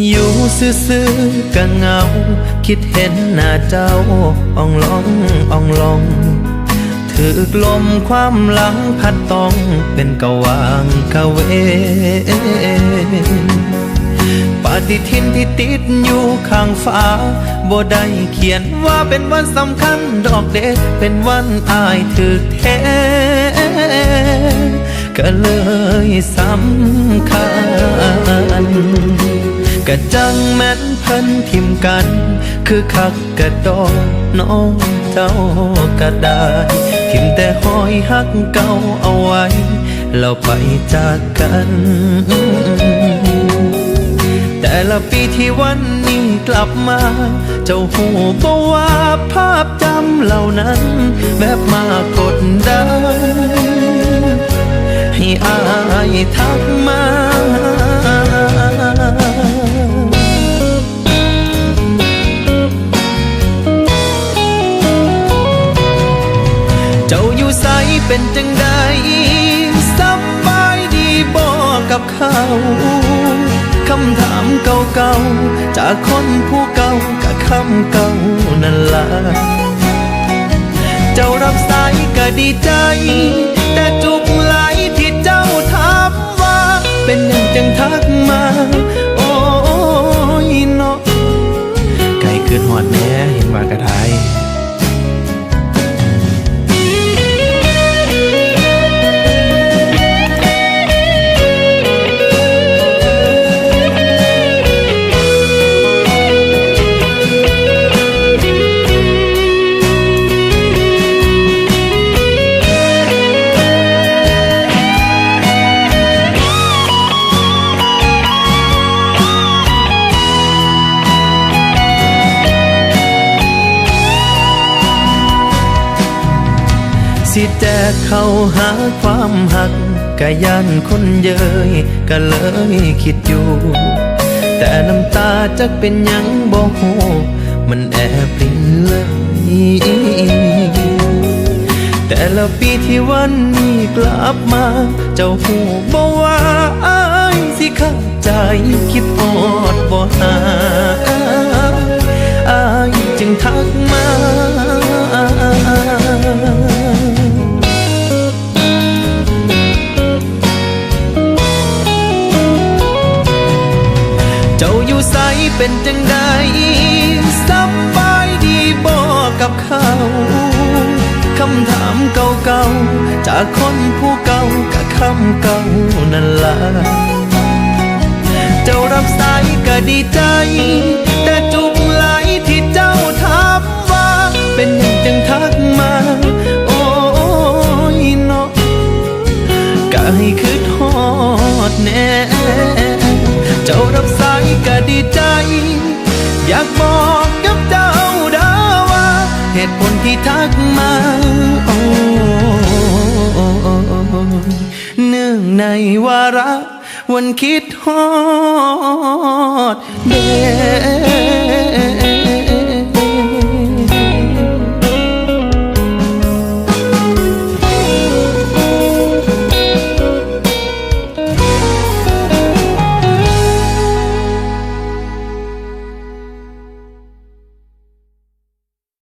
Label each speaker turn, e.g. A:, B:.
A: อยู่ซื่อๆก็เหงา คิดเห็นหน้าเจ้าอ่องลองอ่องลองถืกลมความหลังพัดต้องเป็นกะวางกะเว ปฏิทินที่ติดอยู่ข้างฟ้าบ่ได้เขียนว่าเป็นวันสำคัญดอกเด็กเป็นวันอายถึกแท้ก็เลยสำคัญ ก็จังแม่นเพิ่นทิมกัน คือคักกระดอนน้องเจ้าก็ได้ทิมแต่หอยหักเก่าเอาไว้แล้วไปจากกัน แต่ละปีที่วันนี้กลับมา เจ้าหูบอกว่าภาพจำเหล่านั้นแบบมากดดันให้อายทักมา เป็นจังใดสบายดีบ่กับเขา คำถามเก่าๆ จากคนผู้เก่ากับคำเก่านั่นละ เจ้ารับสายก็ดีใจ สิแจกเข้าหาความหักกะยันคนเยยก็เลยคิดอยู่ แต่น้ำตาจักเป็นยังบ่ฮู้มันแอบปรินเลยแต่ละปีที่วันนี้กลับมา เจ้าหูบอกว่าอายสิข้าใจคิดอดบ่หา เป็นจังใดสบายดีบ่กับเขาคำถามเก่าๆ จากคนผู้เก่ากับคำเก่านั่นละเจ้ารับสายก็ดีใจ อยากบอกกับเจ้าดาว่า เหตุผลที่ทักมาโอ้เนื่องในวาระวันคิดฮอดเด